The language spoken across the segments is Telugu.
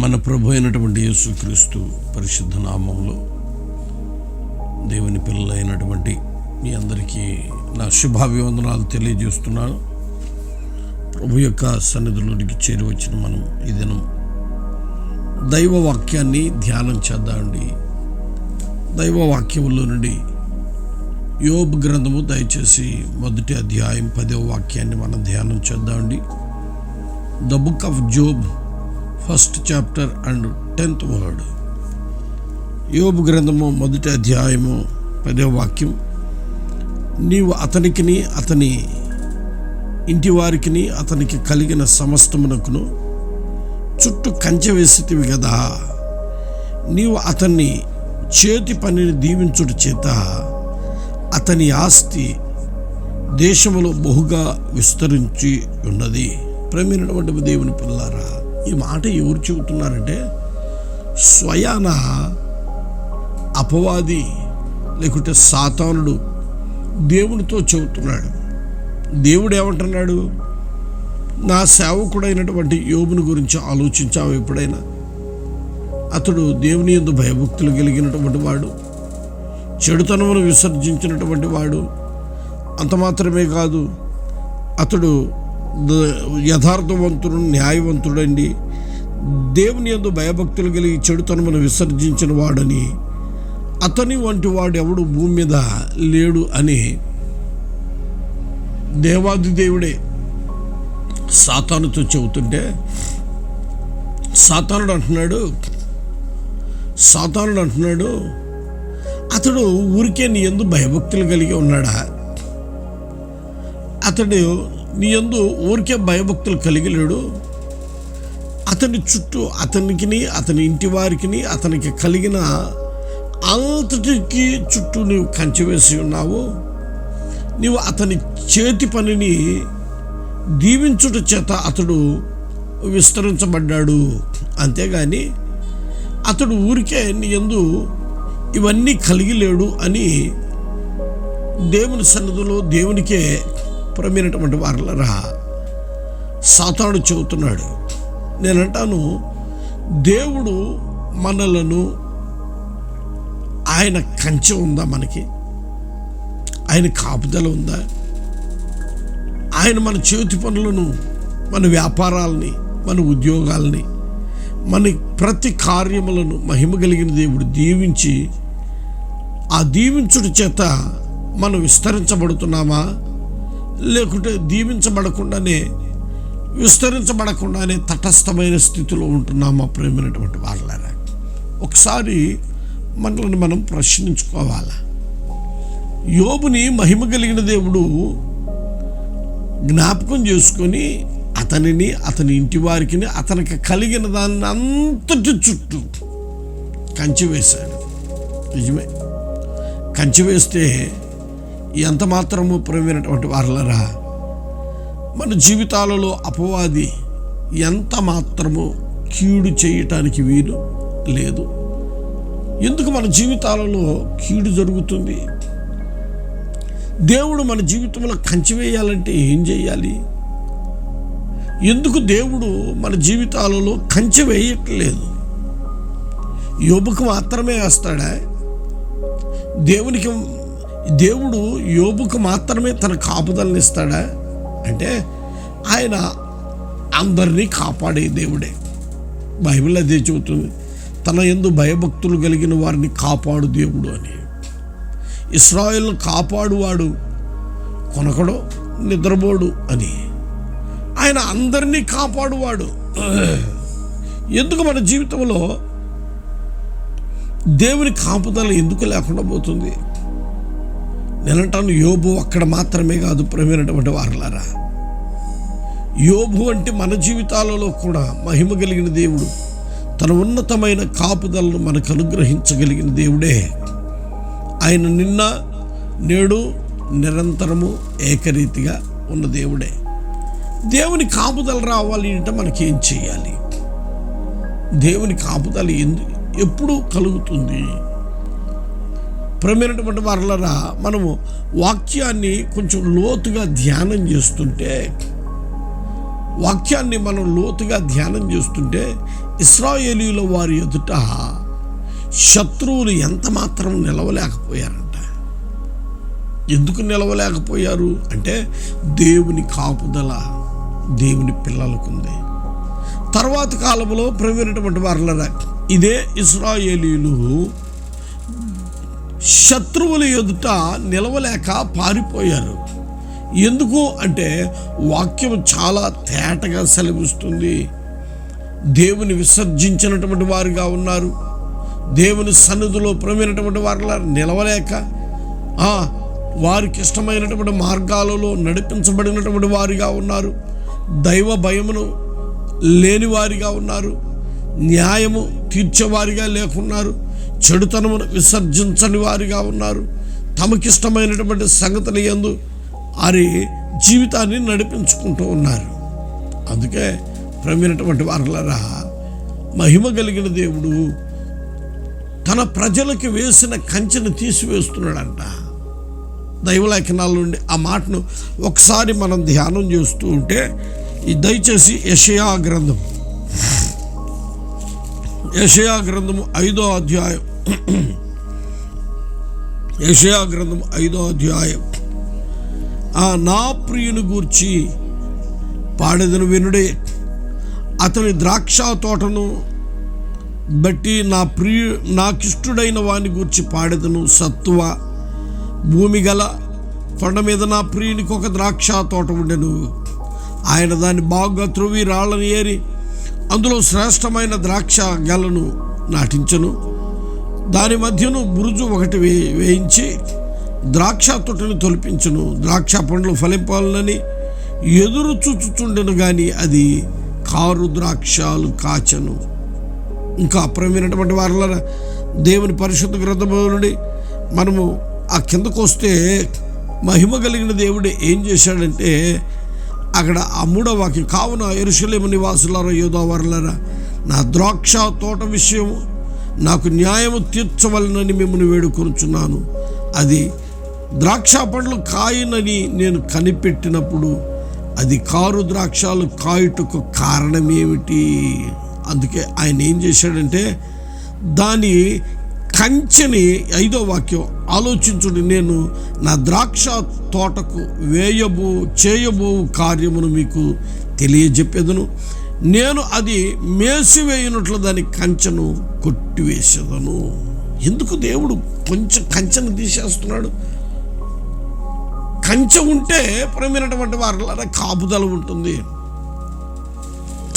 మన ప్రభు అయినటువంటి యేసుక్రీస్తు పరిశుద్ధ నామంలో దేవుని పిల్లలైనటువంటి మీ అందరికీ నా శుభాభివందనాలు తెలియజేస్తున్నాను. ప్రభు యొక్క సన్నిధిలోనికి చేరి వచ్చిన మనం ఈ దినం దైవ వాక్యాన్ని ధ్యానం చేద్దామండి. దైవ వాక్యంలో నుండి యోబ్ గ్రంథము దయచేసి మొదటి అధ్యాయం పదవ వాక్యాన్ని మనం ధ్యానం చేద్దామండి. The book of Job first chapter and tenth word. యోబు గ్రంథము మొదటి అధ్యాయము పదే వాక్యం. నీవు అతనికిని అతని ఇంటి వారికిని అతనికి కలిగిన సమస్తమునకును చుట్టూ కంచె వేసితివి కదా నీవు అతన్ని చేతి పనిని దీవించుట చేత అతని ఆస్తి దేశములో బహుగా విస్తరించి ఉన్నది. ప్రేమైనటువంటి దేవుని పిల్లారా ఈ మాట ఎవరు చెబుతున్నారంటే స్వయాన అపవాది లేకుంటే సాతానుడు దేవునితో చెబుతున్నాడు. దేవుడు ఏమంటున్నాడు? నా సేవకుడైనటువంటి యోబుని గురించి ఆలోచించావు ఎప్పుడైనా? అతడు దేవుని ఎందు భయభక్తులు కలిగినటువంటి వాడు చెడుతనమును విసర్జించినటువంటి వాడు. అంత మాత్రమే కాదు అతడు యథార్థవంతుడు న్యాయవంతుడండి. దేవుని ఎందు భయభక్తులు కలిగి చెడుతనమును విసర్జించిన వాడని అతని వంటి వాడు ఎవడు భూమి మీద లేడు అని దేవాది దేవుడే సాతానుతో చెబుతుంటే సాతానుడు అంటున్నాడు సాతానుడు అంటున్నాడు అతడు ఊరికే నీ ఎందు భయభక్తులు కలిగి ఉన్నాడా? అతడు నీ ఎందు ఊరికే భయభక్తులు కలిగిలేడు. అతని చుట్టూ అతనికిని అతని ఇంటి వారికిని అతనికి కలిగిన అంతటికి చుట్టూ నీవు కంచె వేసి ఉన్నావు. నీవు అతని చేతి పనిని దీవించుట చేత అతడు విస్తరించబడ్డాడు. అంతేగాని అతడు ఊరికే నీ ఎందు ఇవన్నీ కలిగి లేడు అని దేవుని సన్నిధిలో దేవునికే ప్రమైనటువంటి వారలరా సాతాడు చెబుతున్నాడు నేనంటాను దేవుడు మనలను ఆయన కంచె ఉందా మనకి? ఆయన కాపుదల ఉందా? ఆయన మన చేతి పనులను మన వ్యాపారాలని మన ఉద్యోగాలని మన ప్రతి కార్యములను మహిమ కలిగిన దేవుడు దీవించి ఆ దీవించుడి చేత మనం విస్తరించబడుతున్నామా? లేకుంటే దీవించబడకుండానే విస్తరించబడకుండానే తటస్థమైన స్థితిలో ఉంటున్నామా ప్రేమైనటువంటి వాళ్ళరా. ఒకసారి మనల్ని మనం ప్రశ్నించుకోవాలి? యోబుని మహిమ కలిగిన దేవుడు జ్ఞాపకం చేసుకొని అతనిని అతని ఇంటి వారికి అతనికి కలిగిన దాన్ని అంతటి చుట్టూ కంచి వేశాడు. నిజమే. కంచి వేస్తే ఎంత మాత్రము ప్రేమైనటువంటి వారులరా? మన జీవితాలలో అపవాది ఎంత మాత్రము కీడు చేయటానికి వీలు లేదు. ఎందుకు మన జీవితాలలో కీడు జరుగుతుంది? దేవుడు మన జీవితంలో కంచి వేయాలంటే ఏం చేయాలి? ఎందుకు దేవుడు మన జీవితాలలో కంచె వేయట్లేదు యోబుకు మాత్రమే వేస్తాడా? దేవునికి దేవుడు యోబుకు మాత్రమే తన కాపుదలనిస్తాడా అంటే ఆయన అందరినీ కాపాడే దేవుడే. బైబిల్ అదే చెబుతుంది. తన ఎందు భయభక్తులు కలిగిన వారిని కాపాడు దేవుడు అని. ఇస్రాయేల్ను కాపాడువాడు కొనకడో నిద్రపోడు అని. ఆయన అందరినీ కాపాడువాడు. ఎందుకు మన జీవితంలో దేవుని కాపుదల ఎందుకు లేకుండా పోతుంది? నేనంటాను యోబు అక్కడ మాత్రమే కాదు ప్రేమైనటువంటి వారులారా. యోబు అంటే మన జీవితాలలో కూడా మహిమ కలిగిన దేవుడు. తన ఉన్నతమైన కాపుదలను మనకు అనుగ్రహించగలిగిన దేవుడే. ఆయన నిన్న నేడు నిరంతరము ఏకరీతిగా ఉన్న దేవుడే. దేవుని కాపుదల రావాలి అంటే మనకేం చేయాలి? దేవుని కాపుదల ఎందు ఎప్పుడు కలుగుతుంది? ప్రమైనటువంటి వారులరా మనము వాక్యాన్ని కొంచెం లోతుగా ధ్యానం చేస్తుంటే వాక్యాన్ని మనం లోతుగా ధ్యానం చేస్తుంటే ఇస్రాయేలీల వారి ఎదుట శత్రువులు ఎంత మాత్రం నిలవలేకపోయారంట. ఎందుకు నిలవలేకపోయారు? అంటే దేవుని కాపుదల దేవుని పిల్లలకుంది. తర్వాత కాలంలో ప్రవీణటువంటి వారులరా ఇదే ఇస్రాయేలీలు శత్రువుల ఎదుట నిలవలేక పారిపోయారు. ఎందుకు అంటే వాక్యం చాలా తేటగా సెలవిస్తుంది. దేవుని విసర్జించినటువంటి వారుగా ఉన్నారు. దేవుని సన్నిధిలో ప్రమినటువంటి వారిలా నిలవలేక వారికి ఇష్టమైనటువంటి మార్గాలలో నడిపించబడినటువంటి వారిగా ఉన్నారు. దైవ భయమును లేని వారిగా ఉన్నారు. న్యాయము తీర్చేవారిగా లేకున్నారు. చెడుతనమును విసర్జించని వారిగా ఉన్నారు. తమకిష్టమైనటువంటి సంగతులు ఎందు వారి జీవితాన్ని నడిపించుకుంటూ ఉన్నారు. అందుకే ప్రవీణటువంటి వారలరా మహిమ కలిగిన దేవుడు తన ప్రజలకి వేసిన కంచెను తీసివేస్తున్నాడంట. దైవలేఖనాల నుండి ఆ మాటను ఒకసారి మనం ధ్యానం చేస్తూ ఉంటే ఈ దయచేసి యషయా గ్రంథం యషయా గ్రంథము ఐదో అధ్యాయం యషయా గ్రంథం ఐదో అధ్యాయం ఆ నా ప్రియుని గూర్చి పాడెదను వినుడే అతని ద్రాక్ష తోటను బట్టి నా ప్రియు నాకిష్టుడైన వాని గూర్చి పాడెదను సత్వ భూమి గల కొండ మీద నా ప్రియునికి ఒక ద్రాక్ష తోట ఉండెను ఆయన దాన్ని బాగా త్రువి రాళ్ళని ఏరి అందులో శ్రేష్టమైన ద్రాక్ష గలను నాటించను. దాని మధ్యను బురుజు ఒకటి వే వేయించి ద్రాక్ష తొట్టెను తొలిపించును. ద్రాక్ష పండ్లు ఫలింపాలని ఎదురు చూచుచుండెను కానీ అది కారు ద్రాక్షాలు కాచను. ఇంకా అప్రమైనటువంటి వారిలో దేవుని పరిశుద్ధ గ్రంథము నుండి మనము ఆ కిందకు వస్తే మహిమ కలిగిన దేవుడు ఏం చేశాడంటే అక్కడ ఆ మూడవ వాక్యం కావున ఎరుషలేము నివాసులారా యోధావారులారా నా ద్రాక్ష తోట విషయము నాకు న్యాయము తీర్చవలనని మిమ్మల్ని వేడుకొనుచున్నాను. అది ద్రాక్ష పండ్లు కాయనని నేను కనిపెట్టినప్పుడు అది కారు ద్రాక్షాలు కాయుటకు కారణం ఏమిటి అందుకే ఆయన ఏం చేశాడంటే దాని కంచెని ఐదో వాక్యం ఆలోచించుడి నేను నా ద్రాక్ష తోటకు వేయబో చేయబో కార్యమును మీకు తెలియజెప్పేదను. నేను అది మేసివేయనట్లు దాని కంచెను కొట్టివేసేదను. ఎందుకు దేవుడు కొంచెం కంచెను తీసేస్తున్నాడు? కంచె ఉంటే ప్రేమైనటువంటి వారి కాపుదల ఉంటుంది.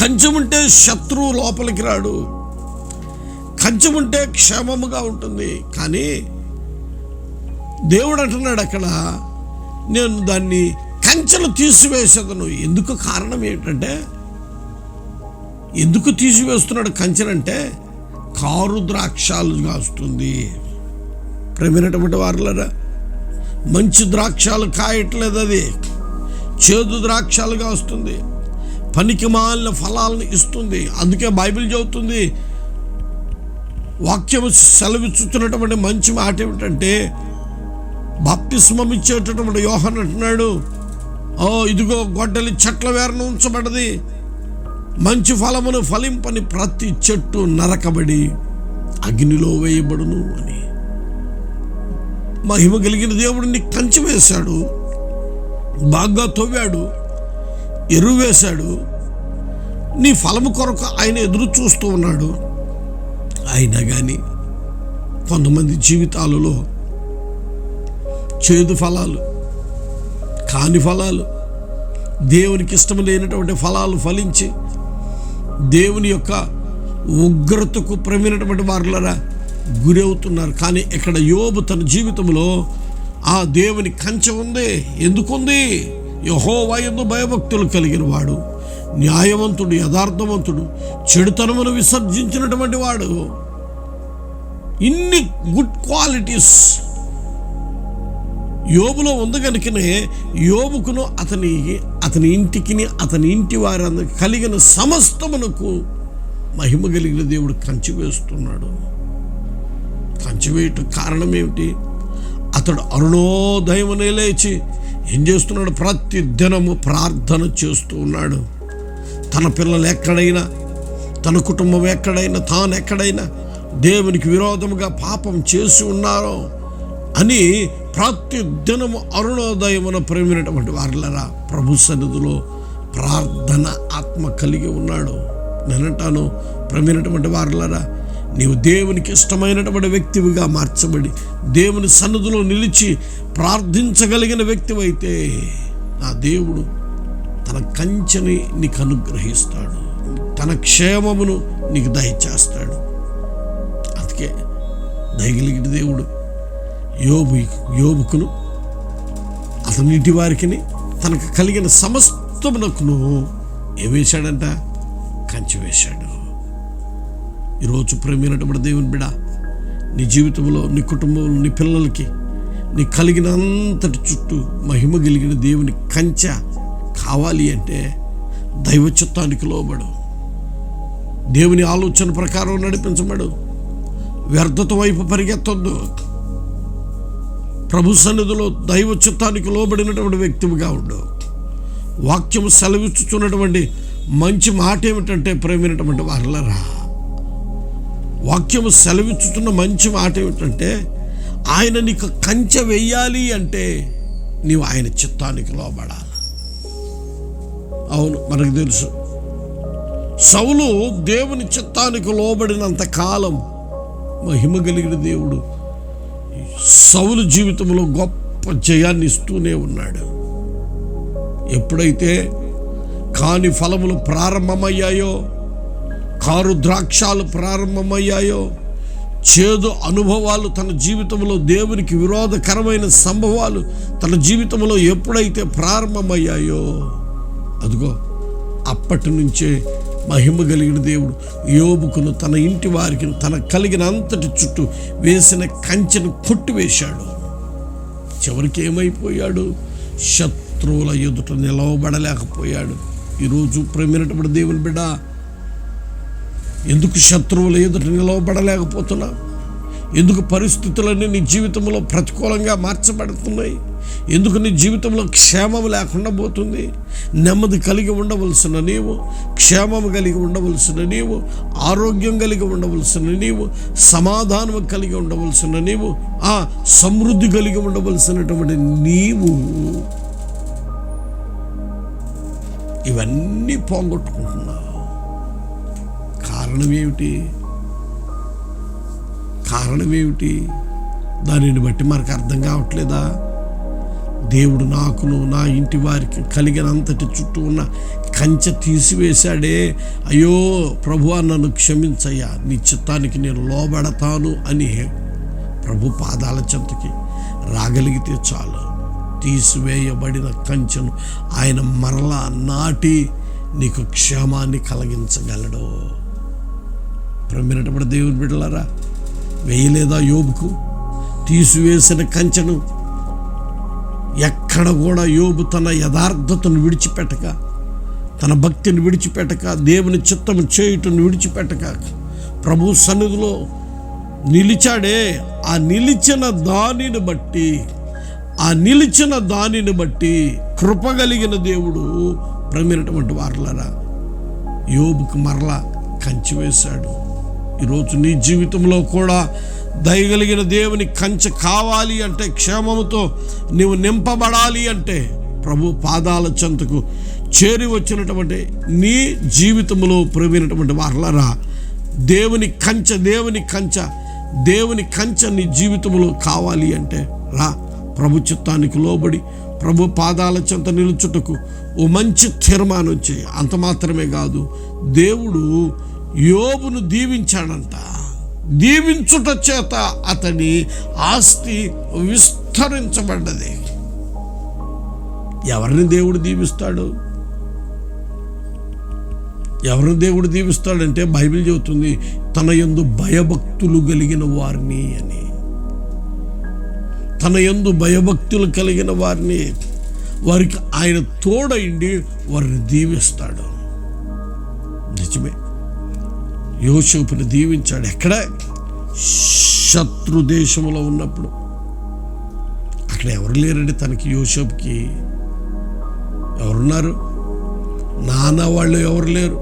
కంచెం ఉంటే శత్రువు లోపలికి రాడు. కంచెం ఉంటే క్షేమముగా ఉంటుంది. కానీ దేవుడు అంటున్నాడు అక్కడ నేను దాన్ని కంచెలు తీసివేసేదను. ఎందుకు కారణం ఏంటంటే ఎందుకు తీసివేస్తున్నాడు కంచెలంటే కారు ద్రాక్షాలు కాస్తుంది. ప్రేమైనటువంటి వారులరా మంచి ద్రాక్షాలు కాయట్లేదు అది. చేదు ద్రాక్షాలుగా వస్తుంది. పనికి మాలిన ఫలాలను ఇస్తుంది. అందుకే బైబిల్ చెబుతుంది వాక్యము సెలవిచ్చుతున్నటువంటి మంచి మాట ఏమిటంటే బాప్తిస్మం ఇచ్చేటటువంటి యోహన్ అంటున్నాడు ఓ ఇదిగో గొడ్డలి చెట్ల వేరన ఉంచబడది మంచి ఫలమును ఫలింపని ప్రతి చెట్టు నరకబడి అగ్నిలో వేయబడును అని. మహిమ కలిగిన దేవుడిని కంచి వేశాడు బాగా తవ్వాడు ఎరువు వేశాడు. నీ ఫలము కొరకు ఆయన ఎదురు చూస్తూ ఉన్నాడు. అయినా కానీ కొంతమంది జీవితాలలో చేదు ఫలాలు కాని ఫలాలు దేవునికి ఇష్టం లేనటువంటి ఫలాలు ఫలించి దేవుని యొక్క ఉగ్రతకు ప్రమినటువంటి వారులరా గురి అవుతున్నారు. కానీ ఇక్కడ యోబు తన జీవితంలో ఆ దేవుని కంచె ఉంది. ఎందుకుంది? యహోవా ఎందు భయభక్తులు కలిగిన వాడు. న్యాయవంతుడు యథార్థవంతుడు చెడుతనమును విసర్జించినటువంటి వాడు. ఇన్ని గుడ్ క్వాలిటీస్ యోబులో ఉంది కనుకనే యోబుకును అతని అతని ఇంటికిని అతని ఇంటి వారందరికి కలిగిన సమస్తమునకు మహిమ కలిగిన దేవుడు కంచి వేస్తున్నాడు కంచి వేయటం కారణం ఏమిటి అతడు అరుణోదయమునే లేచి ఏం చేస్తున్నాడు? ప్రతి దినము ప్రార్థన చేస్తూ ఉన్నాడు. తన పిల్లలు ఎక్కడైనా తన కుటుంబం ఎక్కడైనా తాను ఎక్కడైనా దేవునికి విరోధముగా పాపం చేసి ఉన్నారో అని ప్రతి దినము అరుణోదయమున ప్రేమినటువంటి వారిలరా. ప్రభు సన్నిధిలో ప్రార్థన ఆత్మ కలిగి ఉన్నాడు. నేనంటాను ప్రేమినటువంటి వారిలరా నీవు దేవునికి ఇష్టమైనటువంటి వ్యక్తివిగా మార్చబడి దేవుని సన్నిధిలో నిలిచి ప్రార్థించగలిగిన వ్యక్తివైతే నా దేవుడు తన కంచెని నీకు అనుగ్రహిస్తాడు తన క్షేమమును నీకు దయచేస్తాడు. అందుకే దయగలిగిన దేవుడు యోబు యోబుకును అతనిటి వారికిని వారికి తనకు కలిగిన సమస్తమునకును ఏమేశాడంట కంచె వేశాడు. ఈరోజు ప్రేమైనటువంటి దేవుని బిడ నీ జీవితంలో నీ కుటుంబంలో నీ పిల్లలకి నీ కలిగిన అంతటి చుట్టూ మహిమ కలిగిన దేవుని కంచె కావాలి అంటే దైవ చిత్తానికి లోబడు. దేవుని ఆలోచన ప్రకారం నడిపించబడు. వ్యర్థత వైపు పరిగెత్తొద్దు. ప్రభు సన్నిధిలో దైవ చిత్తానికి లోబడినటువంటి వ్యక్తిగా ఉండు. వాక్యము సెలవిచ్చుచున్నటువంటి మంచి మాట ఏమిటంటే ప్రేమైనటువంటి వారలరా వాక్యము సెలవిచ్చుతున్న మంచి మాట ఏమిటంటే ఆయన నీకు కంచె వెయ్యాలి అంటే నీవు ఆయన చిత్తానికి లోబడాలి. అవును మనకు తెలుసు. సౌలు దేవుని చిత్తానికి లోబడినంత కాలం మహిమ కలిగిన దేవుడు. సౌలు జీవితంలో గొప్ప జయాన్ని ఇస్తూనే ఉన్నాడు. ఎప్పుడైతే కాని ఫలములు ప్రారంభమయ్యాయో కారు ద్రాక్షాలు ప్రారంభమయ్యాయో చేదు అనుభవాలు తన జీవితంలో దేవునికి విరోధకరమైన సంభవాలు తన జీవితంలో ఎప్పుడైతే ప్రారంభమయ్యాయో అదిగో అప్పటి నుంచే మహిమ కలిగిన దేవుడు యోబుకును తన ఇంటి వారికి తన కలిగిన అంతటి చుట్టూ వేసిన కంచెను కొట్టివేశాడు. చివరికి ఏమైపోయాడు? శత్రువుల ఎదుట నిలవబడలేకపోయాడు. ఈరోజు ప్రేమైనటువంటి దేవుని బిడ్డ ఎందుకు శత్రువుల ఎదుట నిలవబడలేకపోతున్నా? ఎందుకు పరిస్థితులన్నీ నీ జీవితంలో ప్రతికూలంగా మార్చబడుతున్నాయి? ఎందుకు నీ జీవితంలో క్షేమం లేకుండా పోతుంది? నెమ్మది కలిగి ఉండవలసిన నీవు క్షేమం కలిగి ఉండవలసిన నీవు ఆరోగ్యం కలిగి ఉండవలసిన నీవు సమాధానం కలిగి ఉండవలసిన నీవు ఆ సమృద్ధి కలిగి ఉండవలసినటువంటి నీవు. ఇవన్నీ పోగొట్టుకుంటున్నావు. కారణం ఏమిటి? కారణం ఏమిటి? దానిని బట్టి మనకు అర్థం కావట్లేదా? దేవుడు నాకును నా ఇంటి వారికి కలిగినంతటి చుట్టూ ఉన్న కంచె తీసివేశాడే. అయ్యో ప్రభువా నన్ను క్షమించయ్యా. నీ చిత్తానికి నేను లోబడతాను అని ప్రభు పాదాల చెంతకి రాగలిగితే చాలు. తీసివేయబడిన కంచెను ఆయన మరలా నాటి నీకు క్షేమాన్ని కలిగించగలడు. ప్రమినటువంటి దేవుని బిడ్డలారా వేయలేదా యోబుకు? తీసివేసిన కంచెను ఎక్కడ కూడా యోబు తన యథార్థతను విడిచిపెట్టక తన భక్తిని విడిచిపెట్టక దేవుని చిత్తము చేయుటను విడిచిపెట్టక ప్రభు సన్నిధిలో నిలిచాడే. ఆ నిలిచిన దానిని బట్టి ఆ నిలిచిన దానిని బట్టి కృపగలిగిన దేవుడు ప్రమినటువంటి వారలరా యోబుకు మరలా కంచి వేశాడు. ఈరోజు నీ జీవితంలో కూడా దయగలిగిన దేవుని కంచె కావాలి అంటే క్షేమముతో నీవు నింపబడాలి అంటే ప్రభు పాదాల చెంతకు చేరి వచ్చినటువంటి నీ జీవితంలో ప్రవీణటువంటి వారలరా దేవుని కంచె దేవుని కంచె దేవుని కంచె నీ జీవితంలో కావాలి అంటే రా. ప్రభు చిత్తానికి లోబడి ప్రభు పాదాల చెంత నిలుచుటకు ఓ మంచి తీర్మానం చేయి. అంత మాత్రమే కాదు దేవుడు యోబును దీవించాడంట. దీవించుట చేత అతని ఆస్తి విస్తరించబడ్డది. ఎవరిని దేవుడు దీవిస్తాడు? ఎవరిని దేవుడు దీవిస్తాడంటే బైబిల్ చెబుతుంది తన యందు భయభక్తులు కలిగిన వారిని అని. తన యందు భయభక్తులు కలిగిన వారిని వారికి ఆయన తోడైండి వారిని దీవిస్తాడు. నిజమే. యోసేపుని దీవించాడు. ఎక్కడ? శత్రు దేశంలో ఉన్నప్పుడు. అక్కడ ఎవరు లేరండి తనకి యోసేపుకి? ఎవరున్నారు? నాన్న వాళ్ళు ఎవరు లేరు?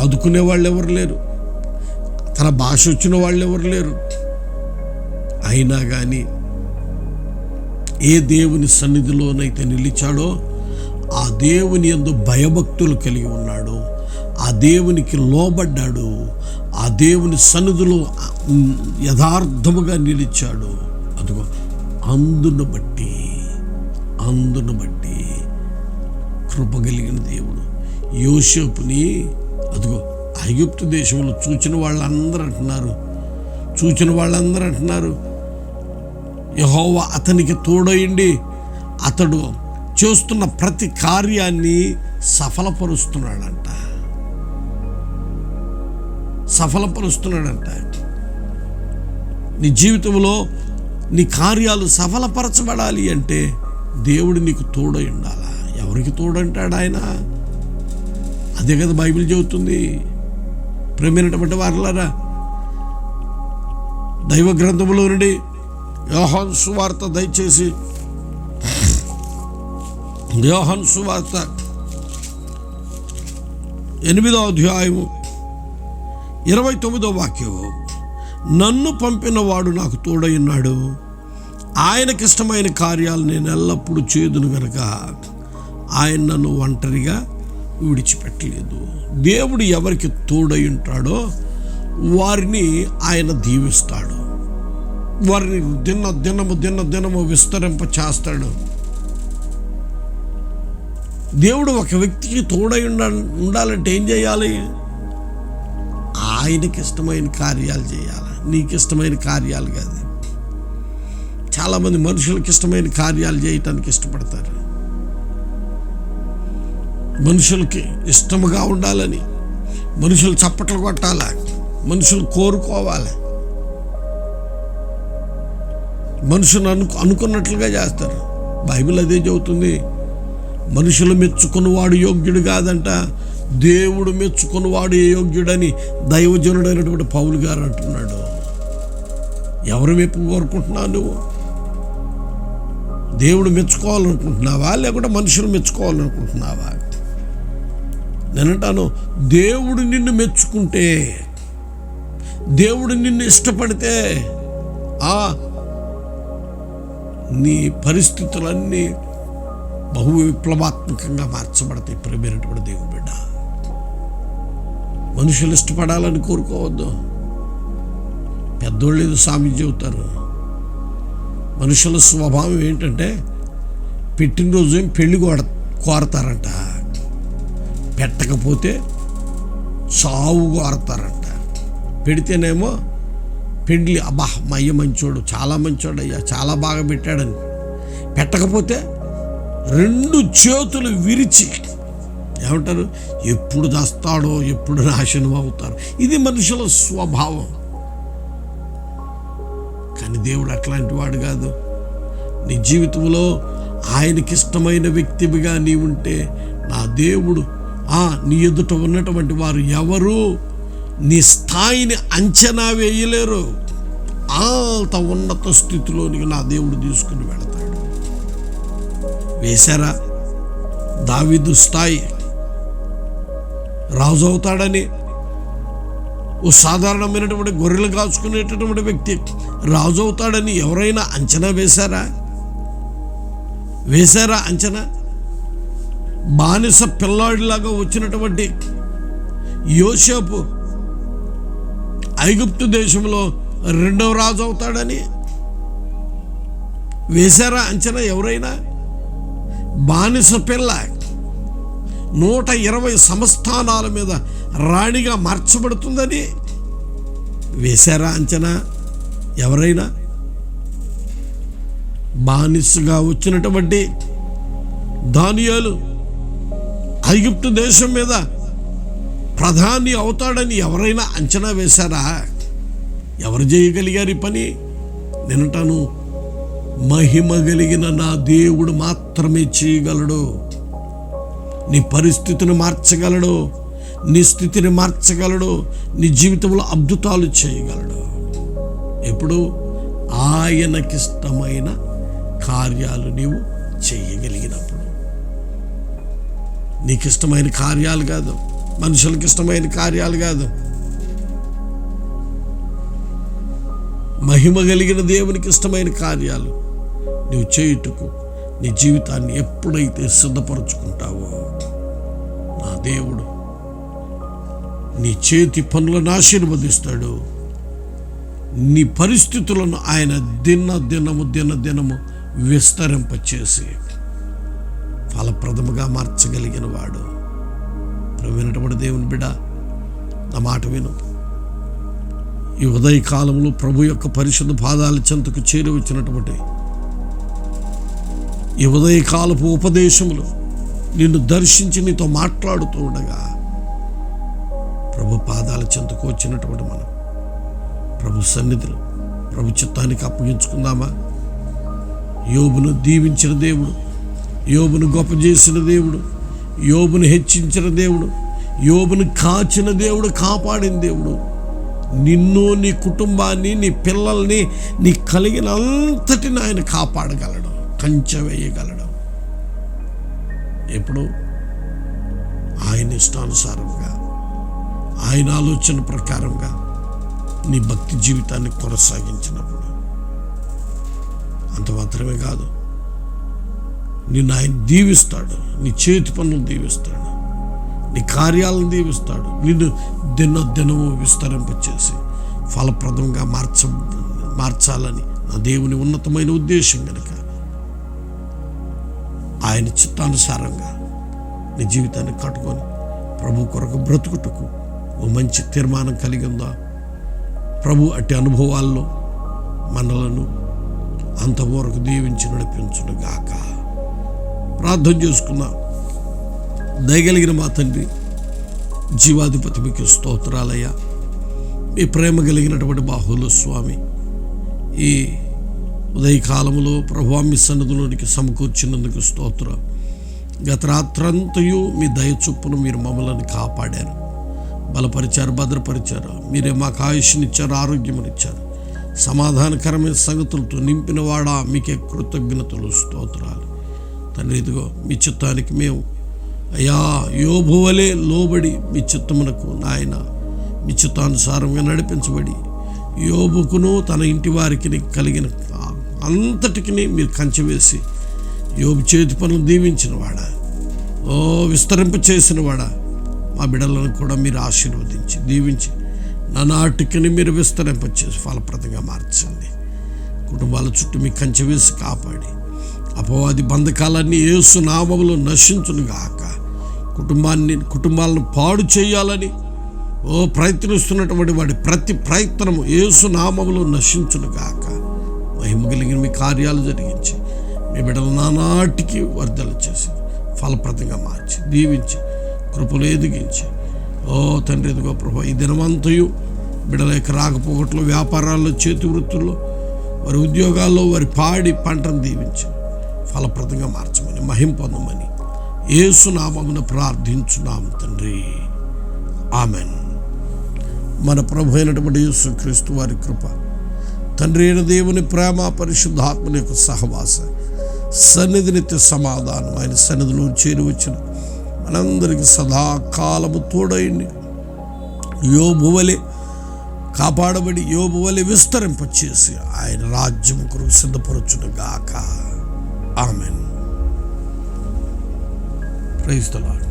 ఆదుకునే వాళ్ళు ఎవరు లేరు? తన భాష వచ్చిన వాళ్ళు ఎవరు లేరు? అయినా కానీ ఏ దేవుని సన్నిధిలోనైతే నిలిచాడో ఆ దేవుని ఎందు భయభక్తులు కలిగి ఉన్నాడో. ఆ దేవునికి లోబడ్డాడు. ఆ దేవుని సన్నిధిలో యథార్థముగా నిలిచాడు. అదిగో అందును బట్టి అందును బట్టి కృపగలిగిన దేవుడు. యోసేపుని అదిగో ఐగుప్తు దేశంలో చూచిన వాళ్ళందరూ అంటున్నారు. చూచిన వాళ్ళందరూ అంటున్నారు. యహోవ అతనికి తోడయండి అతడు చేస్తున్న ప్రతి కార్యాన్ని సఫలపరుస్తున్నాడంట. సఫలపరుస్తున్నాడంట నీ జీవితంలో నీ కార్యాలు సఫలపరచబడాలి అంటే దేవుడు నీకు తోడై ఉండాలా? ఎవరికి తోడంటాడు ఆయన? అదే కదా బైబిల్ చెబుతుంది. ప్రేమైనటువంటి వారులారా దైవ గ్రంథంలో నుండి యోహాన్ సువార్త దయచేసి యోహాన్ సువార్త ఎనిమిదో అధ్యాయము ఇరవై తొమ్మిదో వాక్యం నన్ను పంపిన వాడు నాకు తోడైనాడు ఆయనకిష్టమైన కార్యాలు నేను ఎల్లప్పుడూ చేదును గనక ఆయన నన్ను ఒంటరిగా విడిచిపెట్టలేదు. దేవుడు ఎవరికి తోడై ఉంటాడో వారిని ఆయన దీవిస్తాడు. వారిని దిన దినము దిన దినము విస్తరింప చేస్తాడు. దేవుడు ఒక వ్యక్తికి తోడై ఉండాలంటే ఏం చేయాలి? ఆయనకి ఇష్టమైన కార్యాలు చేయాలి? నీకు ఇష్టమైన కార్యాలు కాదు. చాలామంది మనుషులకు ఇష్టమైన కార్యాలు చేయటానికి ఇష్టపడతారు. మనుషులకి ఇష్టముగా ఉండాలని మనుషులు చప్పట్లు కొట్టాలా? మనుషులు కోరుకోవాలి? మనుషులు అను అనుకున్నట్లుగా చేస్తారు. బైబిల్ అదే చెబుతుంది. మనుషులు మెచ్చుకున్నవాడు యోగ్యుడు కాదంట. దేవుడు మెచ్చుకున్నవాడు యోగ్యుడని దైవజనుడైనటువంటి పౌలు గారు అంటున్నాడు. ఎవరు మెప్పు కోరుకుంటున్నావు నువ్వు? దేవుడు మెచ్చుకోవాలనుకుంటున్నావా? లేకుంటే మనుషులు మెచ్చుకోవాలనుకుంటున్నావా? నేనంటాను దేవుడు నిన్ను మెచ్చుకుంటే దేవుడు నిన్ను ఇష్టపడితే ఆ నీ పరిస్థితులన్నీ బహు విప్లవాత్మకంగా మార్చబడతాయి. ప్రేమైనటువంటి దేవుడు బిడ్డ. మనుషులు ఇష్టపడాలని కోరుకోవద్దు. పెద్దోళ్ళు ఏదో సామి చెబుతారు. మనుషుల స్వభావం ఏంటంటే పెట్టినరోజు ఏం పెళ్ళి కోడ కోరతారంట. పెట్టకపోతే చావు కోరతారంట. పెడితేనేమో పెండ్లి అబ్బా మా అయ్య మంచోడు చాలా మంచోడు అయ్యా చాలా బాగా పెట్టాడని. పెట్టకపోతే రెండు చేతులు విరిచి ఏమంటారు? ఎప్పుడు దస్తాడో ఎప్పుడు నాశనం అవుతారు ఇది మనుషుల స్వభావం. కానీ దేవుడు అట్లాంటి వాడు కాదు. నీ జీవితంలో ఆయనకి ఇష్టమైన వ్యక్తివిగా నీ ఉంటే నా దేవుడు ఆ నీ ఎదుట ఉన్నటువంటి వారు ఎవరు? నీ స్థాయిని అంచనా వేయలేరు. అంత ఉన్నత స్థితిలోనికి నా దేవుడు తీసుకుని వెళతాడు. వేశారా? దావిదు స్థాయి రాజు అవుతాడని ఓ సాధారణమైనటువంటి గొర్రెలు కాచుకునేటటువంటి వ్యక్తి రాజు అవుతాడని ఎవరైనా అంచనా వేశారా? వేశారా అంచనా? బానిస పిల్లాడిలాగా వచ్చినటువంటి యోసేపు ఐగుప్తు దేశంలో రెండవ రాజు అవుతాడని వేశారా అంచనా ఎవరైనా? బానిస పిల్ల నూట ఇరవై సంస్థానాల మీద రాణిగా మార్చబడుతుందని వేశారా అంచనా? ఎవరైనా? బానిసగా వచ్చినటువంటి దానియాలు ఐగుప్తు దేశం మీద ప్రధాని అవుతాడని ఎవరైనా అంచనా వేశారా? ఎవరు చేయగలిగారు ఈ పని? నినటను మహిమ కలిగిన నా దేవుడు మాత్రమే చేయగలడు. నీ పరిస్థితిని మార్చగలడు. నీ స్థితిని మార్చగలడు. నీ జీవితంలో అద్భుతాలు చేయగలడు. ఎప్పుడు? ఆయనకిష్టమైన కార్యాలు నీవు చేయగలిగినప్పుడు. నీకు ఇష్టమైన కార్యాలు కాదు. మనుషులకు ఇష్టమైన కార్యాలు కాదు. మహిమ కలిగిన దేవునికి ఇష్టమైన కార్యాలు నువ్వు చేయుటకు నీ జీవితాన్ని ఎప్పుడైతే సిద్ధపరచుకుంటావో. దేవుడు. నీ చేతి పనులను ఆశీర్వదిస్తాడు నీ పరిస్థితులను ఆయన దిన దినము దిన దినము విస్తరింపచేసి ఫలప్రదముగా మార్చగలిగిన వాడు. వినటువంటి దేవుని బిడ నా మాట విను. ఈ ఉదయ కాలంలో ప్రభు యొక్క పరిశుద్ధ పాదాల చెంతకు చేరి వచ్చినటువంటి ఈ ఉదయ కాలపు ఉపదేశములు నిన్ను దర్శించి నీతో మాట్లాడుతూ ఉండగా ప్రభు పాదాల చెంతకు వచ్చినటువంటి మనం ప్రభు సన్నిధిలో ప్రభు చిత్తానికి అప్పగించుకుందామా? యోబును దీవించిన దేవుడు యోబును గొప్ప చేసిన దేవుడు యోబును హెచ్చించిన దేవుడు యోబును కాచిన దేవుడు కాపాడిన దేవుడు నిన్ను నీ కుటుంబాన్ని నీ పిల్లల్ని నీ కలిగిన అంతటిని ఆయన కాపాడగలడు కంచె వేయగలడు. ఎప్పుడు? ఆయన ఇష్టానుసారంగా ఆయన ఆలోచన ప్రకారంగా నీ భక్తి జీవితాన్ని కొనసాగించినప్పుడు. అంత మాత్రమే కాదు నిన్ను ఆయన దీవిస్తాడు నీ చేతి పనులు దీవిస్తాడు నీ కార్యాలను దీవిస్తాడు నిన్ను దిన దినము విస్తరింపచేసి ఫలప్రదంగా మార్చ మార్చాలని నా దేవుని ఉన్నతమైన ఉద్దేశం కనుక ఆయన చిత్తానుసారంగా నీ జీవితాన్ని కట్టుకొని ప్రభు కొరకు బ్రతుకుటకు ఓ మంచి తీర్మానం కలిగి ఉందా? ప్రభు అట్టి అనుభవాల్లో మనలను అంతవరకు దీవించి నడిపించునుగాక. ప్రార్థన చేసుకుందాం. దయగలిగిన మా తండ్రి జీవాధిపతి మీకు స్తోత్రాలయ్యా. మీ ప్రేమ కలిగినటువంటి బాహుల స్వామి ఈ ఉదయకాలంలో ప్రభామి సన్నదిలోనికి సమకూర్చినందుకు స్తోత్రం. గత రాత్రంతయు మీ దయచొప్పును మీరు మమ్మల్ని కాపాడారు. బలపరిచారు భద్రపరిచారు. మీరే మాకు ఆయుష్నిచ్చారు ఆరోగ్యమునిచ్చారు. సమాధానకరమైన సంగతులతో నింపిన వాడా మీకే కృతజ్ఞతలు స్తోత్రాలు. తండ్రి ఇదిగో మీ చిత్తానికి మేము అయ్యా యోభువలే లోబడి మీ చిత్తమునకు నాయన మీ చిత్తానుసారంగా నడిపించబడి యోబుకును తన ఇంటి వారికి కలిగిన అంతటికి మీరు కంచె వేసి యోగు చేతి పనులు దీవించిన వాడా. ఓ విస్తరింప చేసిన వాడా. మా బిడ్డలను కూడా మీరు ఆశీర్వదించి దీవించి నా నాటికని మీరు విస్తరింపచేసి ఫలప్రదంగా మార్చండి. కుటుంబాల చుట్టూ మీ కంచె వేసి కాపాడి. అపవాది బంధకాలన్నీ ఏసు నామములు నశించును గాక. కుటుంబాన్ని కుటుంబాలను పాడు చేయాలని ఓ ప్రయత్నిస్తున్నటువంటి వాడి ప్రతి ప్రయత్నము ఏసు నామములు నశించును గాక. మహిమ కలిగిన మీ కార్యాలు జరిగించి మీ బిడ్డలు నానాటికి వర్ధలు చేసి ఫలప్రదంగా మార్చి దీవించి కృపలు ఎదిగించి. ఓ తండ్రి ఎదుగో ప్రభు ఈ దినమంతయు బిడ్డల యొక్క రాకపోకట్లో వ్యాపారాల్లో చేతి వృత్తుల్లో వారి ఉద్యోగాల్లో వారి పాడి పంటను దీవించి ఫలప్రదంగా మార్చమని మహిం పొందమని ఏసునామమున ప్రార్థించున్నాము తండ్రి. ఆమెన్. మన ప్రభు అయినటువంటి యేసుక్రీస్తు వారి కృప తండ్రి అయిన దేవుని ప్రేమ పరిశుద్ధాత్మని యొక్క సహవాస సన్నిధి నిత్య సమాధానం ఆయన సన్నిధిలో చేరి వచ్చిన మనందరికీ సదాకాలము తోడైంది. యోభువలే కాపాడబడి యోబువలే విస్తరింపచేసి ఆయన రాజ్యం కొరకు సిద్ధపరచును గాక ఆమెన్. Praise the lord.